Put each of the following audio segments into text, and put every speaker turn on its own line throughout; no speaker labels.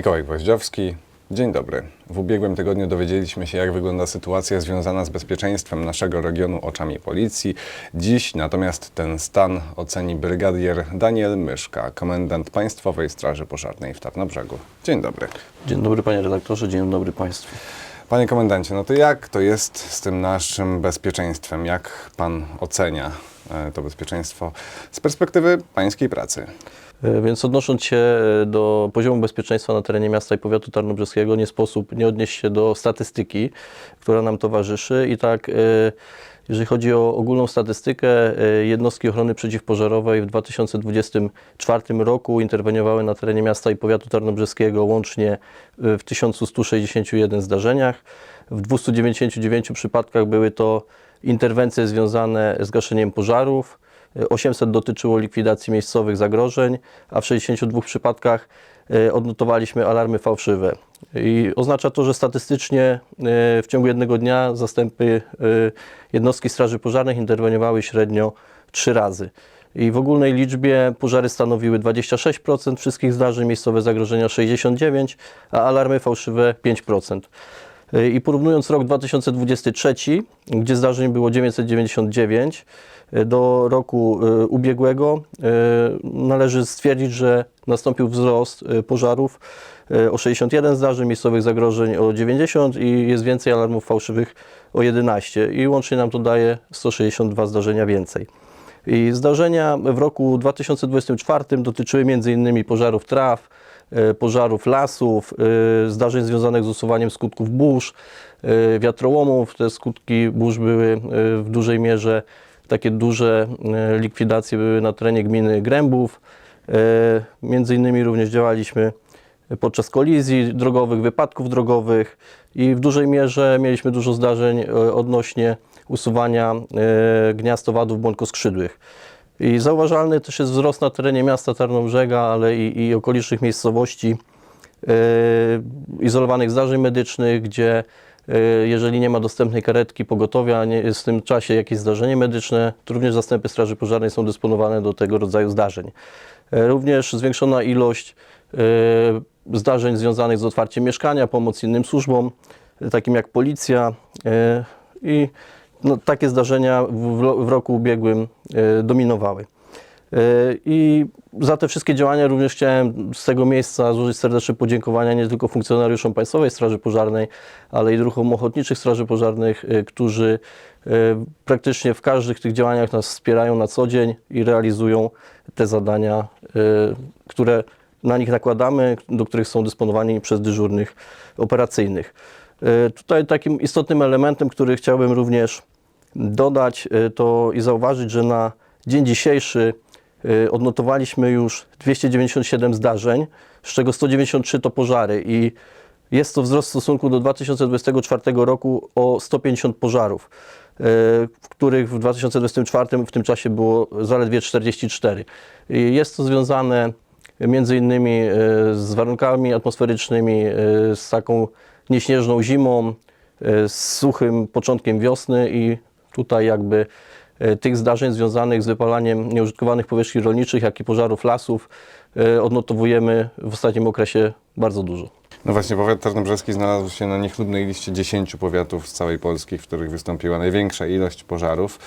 Mikołaj Gwoździowski. Dzień dobry. W ubiegłym tygodniu dowiedzieliśmy się, jak wygląda sytuacja związana z bezpieczeństwem naszego regionu oczami policji. Dziś natomiast ten stan oceni brygadier Daniel Myszka, komendant Państwowej Straży Pożarnej w Tarnobrzegu. Dzień dobry.
Dzień dobry panie redaktorze, dzień dobry państwu.
Panie komendancie, no to jak to jest z tym naszym bezpieczeństwem? Jak pan ocenia e, to bezpieczeństwo z perspektywy pańskiej pracy?
E, Więc odnosząc się do poziomu bezpieczeństwa na terenie miasta i powiatu tarnobrzeskiego, nie sposób nie odnieść się do statystyki, która nam towarzyszy. I tak, e, jeżeli chodzi o ogólną statystykę, e, jednostki ochrony przeciwpożarowej w 2024 roku interweniowały na terenie miasta i powiatu tarnobrzeskiego łącznie e, w 1161 zdarzeniach. W 299 przypadkach były to interwencje związane z gaszeniem pożarów. 800 dotyczyło likwidacji miejscowych zagrożeń, a w 62 przypadkach e, odnotowaliśmy alarmy fałszywe. I oznacza to, że statystycznie e, w ciągu jednego dnia zastępy e, jednostki Straży Pożarnych interweniowały średnio 3 razy. I w ogólnej liczbie pożary stanowiły 26% wszystkich zdarzeń, miejscowe zagrożenia 69%, a alarmy fałszywe 5%. I porównując rok 2023, gdzie zdarzeń było 999, do roku y, ubiegłego y, należy stwierdzić, że nastąpił wzrost pożarów o 61 zdarzeń, miejscowych zagrożeń o 90 i jest więcej alarmów fałszywych o 11 i łącznie nam to daje 162 zdarzenia więcej. I zdarzenia w roku 2024 dotyczyły m.in. pożarów traw, e, pożarów lasów, e, zdarzeń związanych z usuwaniem skutków burz, e, wiatrołomów. Te skutki burz były e, w dużej mierze takie duże e, likwidacje były na terenie gminy Grębów. E, Między innymi również działaliśmy podczas kolizji drogowych, wypadków drogowych i w dużej mierze mieliśmy dużo zdarzeń e, odnośnie usuwania e, gniazd owadów błonkoskrzydłych. I zauważalny też jest wzrost na terenie miasta Tarnobrzega, ale i, i okolicznych miejscowości e, izolowanych zdarzeń medycznych, gdzie e, jeżeli nie ma dostępnej karetki pogotowia, nie jest w tym czasie jakieś zdarzenie medyczne, to również zastępy Straży Pożarnej są dysponowane do tego rodzaju zdarzeń. E, Również zwiększona ilość e, zdarzeń związanych z otwarciem mieszkania, pomoc innym służbom, takim jak policja e, i no, takie zdarzenia w, w roku ubiegłym e, dominowały. E, I za te wszystkie działania również chciałem z tego miejsca złożyć serdeczne podziękowania nie tylko funkcjonariuszom Państwowej Straży Pożarnej, ale i druhom ochotniczych Straży Pożarnych, e, którzy praktycznie w każdych tych działaniach nas wspierają na co dzień i realizują te zadania, które na nich nakładamy, do których są dysponowani przez dyżurnych operacyjnych. Tutaj takim istotnym elementem, który chciałbym również dodać e, to i zauważyć, że na dzień dzisiejszy e, odnotowaliśmy już 297 zdarzeń, z czego 193 to pożary i jest to wzrost w stosunku do 2024 roku o 150 pożarów, e, w których w 2024 w tym czasie było zaledwie 44. I Jest to związane między innymi z warunkami atmosferycznymi, z taką nieśnieżną zimą, z suchym początkiem wiosny i tutaj jakby e, tych zdarzeń związanych z wypalaniem nieużytkowanych powierzchni rolniczych, jak i pożarów lasów e, odnotowujemy w ostatnim okresie bardzo dużo.
No właśnie, powiat tarnobrzeski znalazł się na niechlubnej liście 10 powiatów z całej Polski, w których wystąpiła największa ilość pożarów.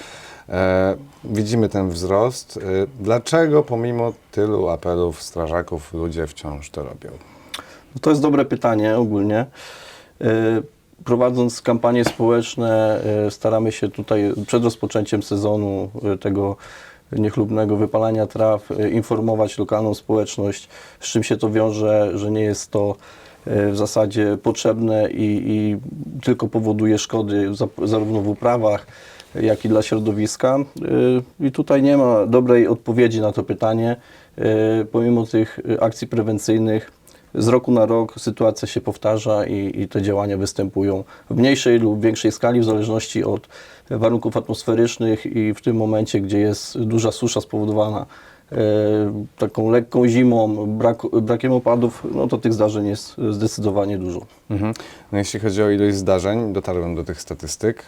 E, widzimy ten wzrost. E, dlaczego pomimo tylu apelów strażaków ludzie wciąż to robią?
No To jest dobre pytanie ogólnie. E, Prowadząc kampanie społeczne, e, staramy się tutaj przed rozpoczęciem sezonu e, tego niechlubnego wypalania traw e, informować lokalną społeczność, z czym się to wiąże, że nie jest to w zasadzie potrzebne i, i tylko powoduje szkody za, zarówno w uprawach, jak i dla środowiska. I tutaj nie ma dobrej odpowiedzi na to pytanie. Pomimo tych akcji prewencyjnych, z roku na rok sytuacja się powtarza i, i te działania występują w mniejszej lub większej skali, w zależności od warunków atmosferycznych i w tym momencie, gdzie jest duża susza spowodowana e, taką lekką zimą, brak, brakiem opadów, no to tych zdarzeń jest zdecydowanie dużo.
Mhm. No jeśli chodzi o ilość zdarzeń, dotarłem do tych statystyk.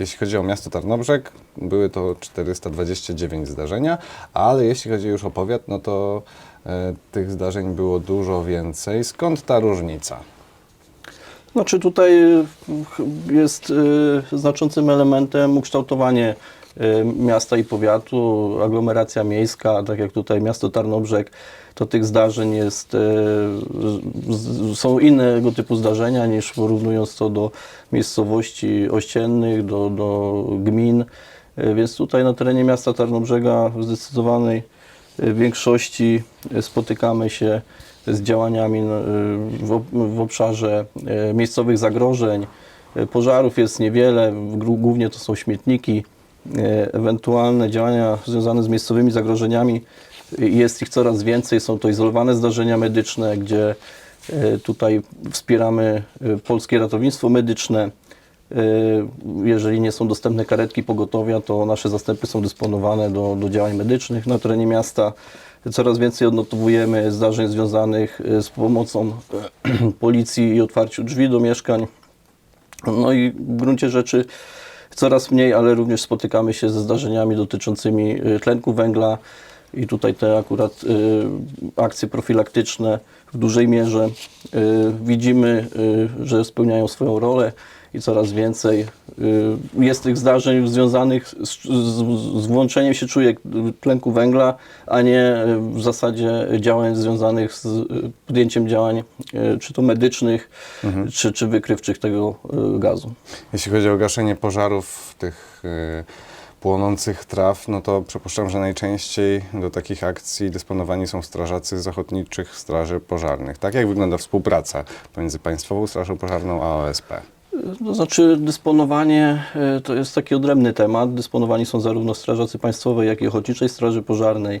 Jeśli chodzi o miasto Tarnobrzeg, były to 429 zdarzenia, ale jeśli chodzi już o powiat, no to e, tych zdarzeń było dużo więcej. Skąd ta różnica?
Znaczy tutaj ch- jest y, znaczącym elementem ukształtowanie miasta i powiatu, aglomeracja miejska, tak jak tutaj miasto Tarnobrzeg, to tych zdarzeń jest, y, są innego typu zdarzenia niż porównując to do miejscowości ościennych, do, do gmin. Y, Więc tutaj na terenie miasta Tarnobrzega w zdecydowanej y, większości y, spotykamy się z działaniami y, w, ob- w obszarze y, miejscowych zagrożeń. Y, Pożarów jest niewiele, głównie to są śmietniki. Y, Ewentualne działania związane z miejscowymi zagrożeniami, y, jest ich coraz więcej. Są to izolowane zdarzenia medyczne, gdzie y, tutaj wspieramy polskie ratownictwo medyczne. Jeżeli nie są dostępne karetki pogotowia, to nasze zastępy są dysponowane do, do działań medycznych na terenie miasta. Coraz więcej odnotowujemy zdarzeń związanych z pomocą policji i otwarciu drzwi do mieszkań. No i w gruncie rzeczy coraz mniej, ale również spotykamy się ze zdarzeniami dotyczącymi y, tlenku węgla i tutaj te akurat y, akcje profilaktyczne w dużej mierze y, widzimy, że spełniają swoją rolę i coraz więcej y, jest tych zdarzeń związanych z, z, z włączeniem się czujek tlenku węgla, a nie y, w zasadzie działań związanych z y, podjęciem działań y, czy to medycznych, czy, czy wykrywczych tego y, gazu.
Jeśli chodzi o gaszenie pożarów, tych y, płonących traw, no to przypuszczam, że najczęściej do takich akcji dysponowani są strażacy z ochotniczych straży pożarnych. Tak jak wygląda współpraca pomiędzy Państwową Strażą Pożarną a OSP?
To znaczy dysponowanie e, to jest taki odrębny temat. Dysponowani są zarówno strażacy państwowej, jak i ochotniczej straży pożarnej.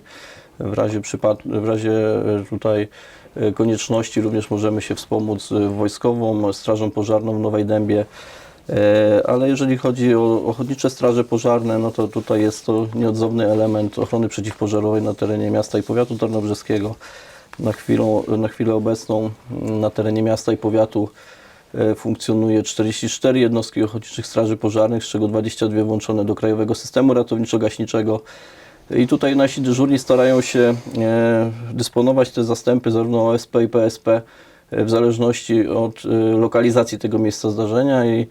W razie, w razie e, tutaj e, konieczności również możemy się wspomóc wojskową strażą pożarną w Nowej Dębie. Ale jeżeli chodzi o ochotnicze straże pożarne, no to tutaj jest to nieodzowny element ochrony przeciwpożarowej na terenie miasta i powiatu tarnobrzeskiego. Na chwilę, na chwilę obecną m, na terenie miasta i powiatu funkcjonuje 44 jednostki ochotniczych straży pożarnych, z czego 22 włączone do Krajowego Systemu Ratowniczo-Gaśniczego. I tutaj nasi dyżurni starają się e, dysponować te zastępy zarówno OSP i PSP e, w zależności od e, lokalizacji tego miejsca zdarzenia i e,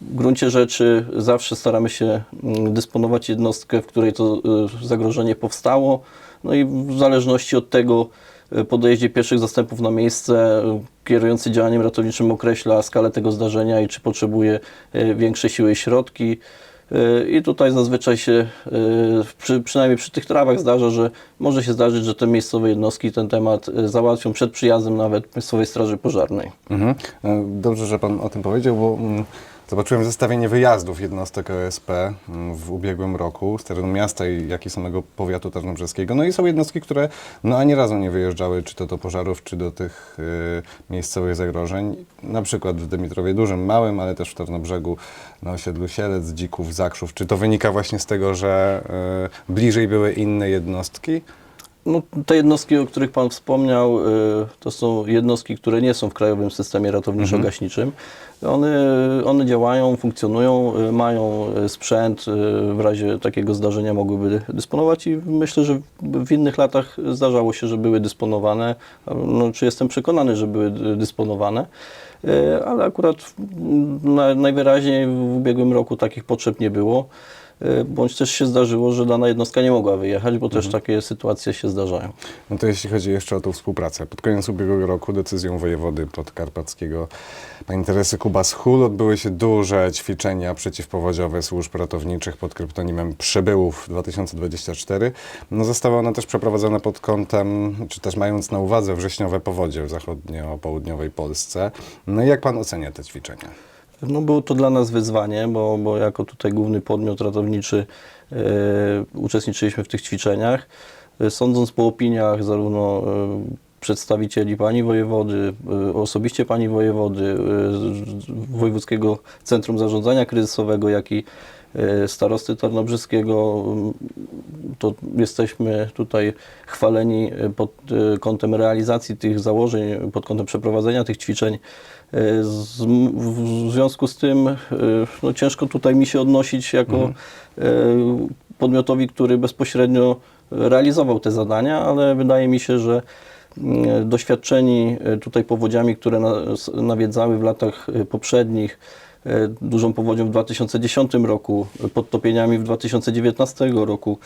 w gruncie rzeczy zawsze staramy się mm, dysponować jednostkę, w której to e, zagrożenie powstało. No i w zależności od tego e, po dojeździe pierwszych zastępów na miejsce kierujący działaniem ratowniczym określa skalę tego zdarzenia i czy potrzebuje e, większej siły i środki. E, I tutaj zazwyczaj się, e, przy, przynajmniej przy tych trawach zdarza, że może się zdarzyć, że te miejscowe jednostki ten temat załatwią przed przyjazdem nawet Państwowej Straży Pożarnej.
Mhm. Dobrze, że Pan o tym powiedział, bo mm, zobaczyłem zestawienie wyjazdów jednostek OSP mm, w ubiegłym roku z terenu miasta, jak i samego powiatu tarnobrzeskiego. No i są jednostki, które no ani razu nie wyjeżdżały, czy to do pożarów, czy do tych y, miejscowych zagrożeń. Na przykład w Dymitrowie Dużym, Małym, ale też w Tarnobrzegu, na osiedlu Sielec, Dzików, Zakrzów. Czy to wynika właśnie z tego, że y, bliżej były inne jednostki?
No, te jednostki, o których Pan wspomniał, y, to są jednostki, które nie są w Krajowym Systemie Ratowniczo-Gaśniczym. One, one działają, funkcjonują, y, mają y, sprzęt, w razie takiego zdarzenia mogłyby dysponować i myślę, że w innych latach zdarzało się, że były dysponowane. No, czy jestem przekonany, że były dysponowane. Ale akurat mm, na, najwyraźniej w ubiegłym roku takich potrzeb nie było. Y, Bądź też się zdarzyło, że dana jednostka nie mogła wyjechać, bo też takie sytuacje się zdarzają.
No to jeśli chodzi jeszcze o tą współpracę. Pod koniec ubiegłego roku decyzją wojewody podkarpackiego pani Teresy Kubas-Hul odbyły się duże ćwiczenia przeciwpowodziowe służb ratowniczych pod kryptonimem Przebyłów 2024. No została ona też przeprowadzona pod kątem, czy też mając na uwadze wrześniowe powodzie w zachodnio-południowej Polsce. No i jak pan ocenia te ćwiczenia?
No było to dla nas wyzwanie, bo, bo jako tutaj główny podmiot ratowniczy e, uczestniczyliśmy w tych ćwiczeniach. E, Sądząc po opiniach zarówno e, przedstawicieli pani wojewody, e, osobiście pani wojewody, z Wojewódzkiego Centrum Zarządzania Kryzysowego, jak i e, starosty tarnobrzyskiego, to jesteśmy tutaj chwaleni pod kątem realizacji tych założeń, pod kątem przeprowadzenia tych ćwiczeń. W związku z tym no, ciężko tutaj mi się odnosić jako e, podmiotowi, który bezpośrednio realizował te zadania, ale wydaje mi się, że doświadczeni e, tutaj powodziami, które nas nawiedzały w latach e, poprzednich, e, dużą powodzią w 2010 roku, e, podtopieniami w 2019 roku,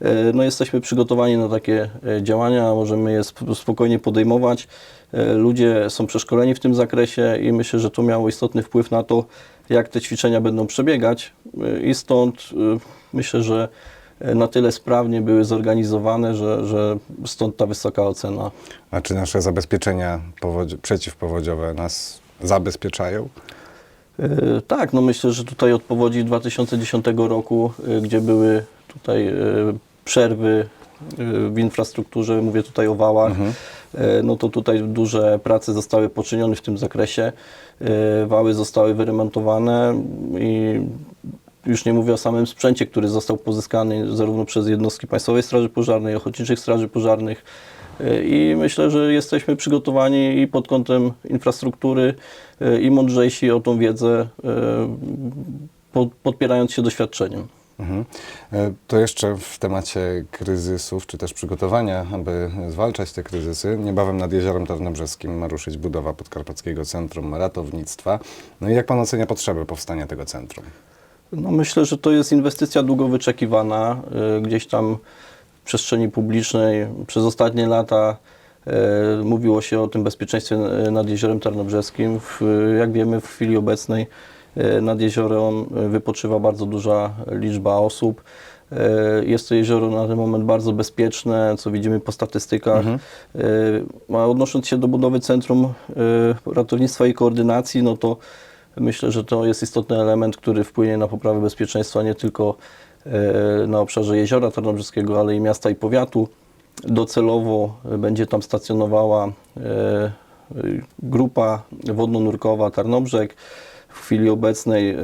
e, no jesteśmy przygotowani na takie e, działania, możemy je sp- spokojnie podejmować. E, Ludzie są przeszkoleni w tym zakresie i myślę, że to miało istotny wpływ na to, jak te ćwiczenia będą przebiegać E, i stąd e, myślę, że e, na tyle sprawnie były zorganizowane, że, że stąd ta wysoka ocena.
A czy nasze zabezpieczenia powodzie, przeciwpowodziowe nas zabezpieczają?
E, Tak, no myślę, że tutaj od powodzi 2010 roku, e, gdzie były tutaj e, przerwy e, w infrastrukturze, mówię tutaj o wałach, e, no to tutaj duże prace zostały poczynione w tym zakresie. E, Wały zostały wyremontowane i już nie mówię o samym sprzęcie, który został pozyskany zarówno przez jednostki Państwowej Straży Pożarnej, Ochotniczych Straży Pożarnych, i myślę, że jesteśmy przygotowani i pod kątem infrastruktury e, i mądrzejsi o tą wiedzę, po- podpierając się doświadczeniem.
Mhm. To jeszcze w temacie kryzysów, czy też przygotowania, aby zwalczać te kryzysy. Niebawem nad Jeziorem Tarnobrzeskim ma ruszyć budowa Podkarpackiego Centrum Ratownictwa. No i jak Pan ocenia potrzebę powstania tego centrum?
No myślę, że to jest inwestycja długo wyczekiwana. e, Gdzieś tam w przestrzeni publicznej przez ostatnie lata e, mówiło się o tym bezpieczeństwie e, nad Jeziorem Tarnobrzeskim. Jak wiemy w chwili obecnej nad jeziorem wypoczywa bardzo duża liczba osób. Jest to jezioro na ten moment bardzo bezpieczne, co widzimy po statystykach. E, A odnosząc się do budowy Centrum Ratownictwa i Koordynacji, no to Myślę, że to jest istotny element, który wpłynie na poprawę bezpieczeństwa nie tylko e, na obszarze jeziora Tarnobrzeskiego, ale i miasta i powiatu. Docelowo będzie tam stacjonowała e, grupa wodno-nurkowa Tarnobrzeg. W chwili obecnej e,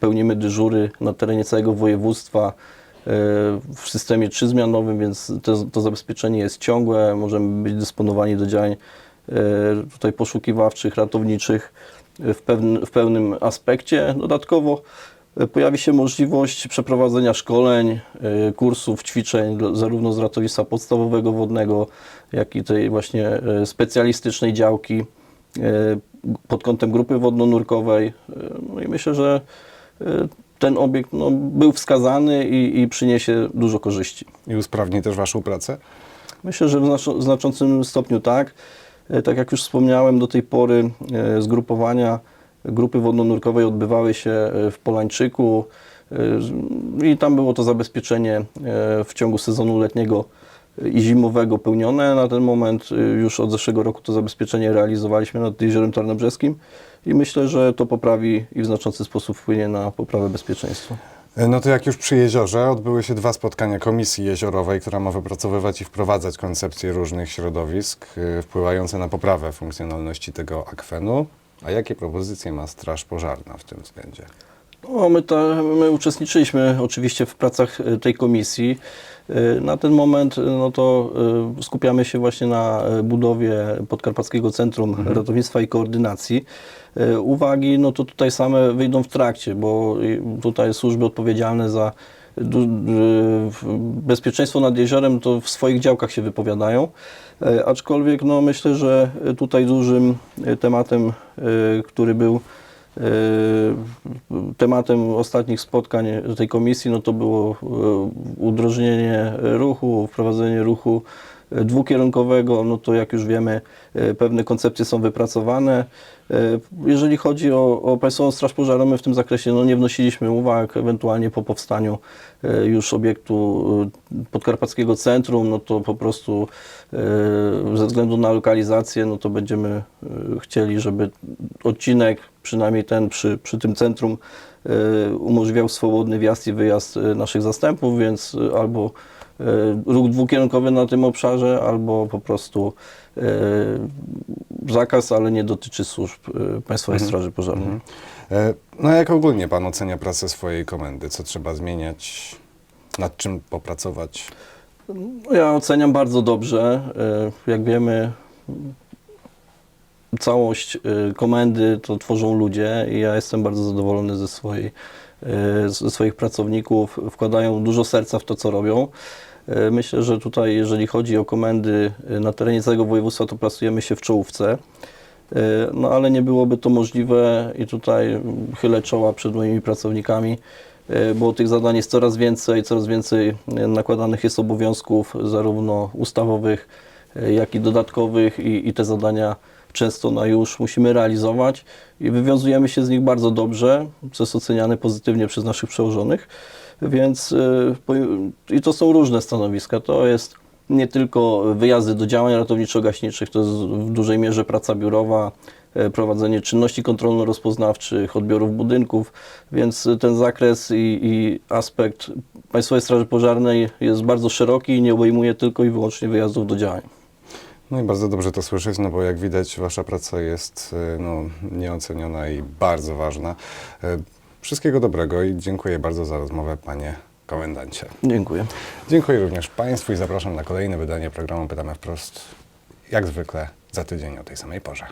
pełnimy dyżury na terenie całego województwa w systemie trzyzmianowym, więc to, to zabezpieczenie jest ciągłe. Możemy być dysponowani do działań tutaj poszukiwawczych, ratowniczych w, w pełnym aspekcie. Dodatkowo e, pojawi się możliwość przeprowadzenia szkoleń, e, kursów, ćwiczeń zarówno z ratownictwa podstawowego wodnego, jak i tej właśnie e, specjalistycznej działki pod kątem grupy wodno-nurkowej. No i myślę, że ten obiekt no, był wskazany i, i przyniesie dużo korzyści.
I usprawni też Waszą pracę?
Myślę, że w znaczącym stopniu tak. E, Tak jak już wspomniałem, do tej pory e, zgrupowania grupy wodno-nurkowej odbywały się e, w Polańczyku i tam było to zabezpieczenie w ciągu sezonu letniego i zimowego pełnione. Na ten moment już od zeszłego roku to zabezpieczenie realizowaliśmy nad Jeziorem Tarnobrzeskim i myślę, że to poprawi i w znaczący sposób wpłynie na poprawę bezpieczeństwa.
E, No to jak już przy jeziorze odbyły się dwa spotkania Komisji Jeziorowej, która ma wypracowywać i wprowadzać koncepcje różnych środowisk e, wpływające na poprawę funkcjonalności tego akwenu. A jakie propozycje ma Straż Pożarna w tym względzie?
No, my, ta, my uczestniczyliśmy oczywiście w pracach e, tej komisji. E, Na ten moment e, no to skupiamy się właśnie na budowie Podkarpackiego Centrum Ratownictwa i Koordynacji. Uwagi, no to tutaj same wyjdą w trakcie, bo tutaj służby odpowiedzialne za bezpieczeństwo nad jeziorem to w swoich działkach się wypowiadają. Aczkolwiek no myślę, że tutaj dużym tematem, który był Tematem ostatnich spotkań tej komisji no to było e, udrożnienie ruchu, wprowadzenie ruchu e, dwukierunkowego. No to jak już wiemy, pewne koncepcje są wypracowane. E, Jeżeli chodzi o, o Państwową Straż Pożarną, my w tym zakresie no, nie wnosiliśmy uwag, ewentualnie po powstaniu e, już obiektu e, Podkarpackiego Centrum, no to po prostu ze względu na lokalizację, no to będziemy chcieli, żeby odcinek, przynajmniej ten przy, przy tym centrum, umożliwiał swobodny wjazd i wyjazd naszych zastępów, więc albo ruch dwukierunkowy na tym obszarze, albo po prostu e, zakaz, ale nie dotyczy służb e, Państwowej Straży Pożarnej.
E, No jak ogólnie Pan ocenia pracę swojej komendy? Co trzeba zmieniać? Nad czym popracować?
Ja oceniam bardzo dobrze. E, Jak wiemy, całość e, komendy to tworzą ludzie i ja jestem bardzo zadowolony ze, swojej, e, ze swoich pracowników. Wkładają dużo serca w to, co robią. E, Myślę, że tutaj, jeżeli chodzi o komendy e, na terenie całego województwa, to plasujemy się w czołówce. E, No ale nie byłoby to możliwe i tutaj mm, chylę czoła przed moimi pracownikami, bo tych zadań jest coraz więcej, coraz więcej nakładanych jest obowiązków, zarówno ustawowych, jak i dodatkowych i, i te zadania często na już musimy realizować i wywiązujemy się z nich bardzo dobrze, co jest oceniane pozytywnie przez naszych przełożonych. Więc y, i to są różne stanowiska. To jest nie tylko wyjazdy do działań ratowniczo-gaśniczych, to jest w dużej mierze praca biurowa, e, prowadzenie czynności kontrolno-rozpoznawczych, odbiorów budynków, więc ten zakres i, i aspekt Państwowej Straży Pożarnej jest bardzo szeroki i nie obejmuje tylko i wyłącznie wyjazdów do działań.
No i bardzo dobrze to słyszeć, no bo jak widać wasza praca jest y, no, nieoceniona i bardzo ważna. Wszystkiego dobrego i dziękuję bardzo za rozmowę, panie komendancie.
Dziękuję.
Dziękuję również Państwu i zapraszam na kolejne wydanie programu Pytamy Wprost, jak zwykle za tydzień o tej samej porze.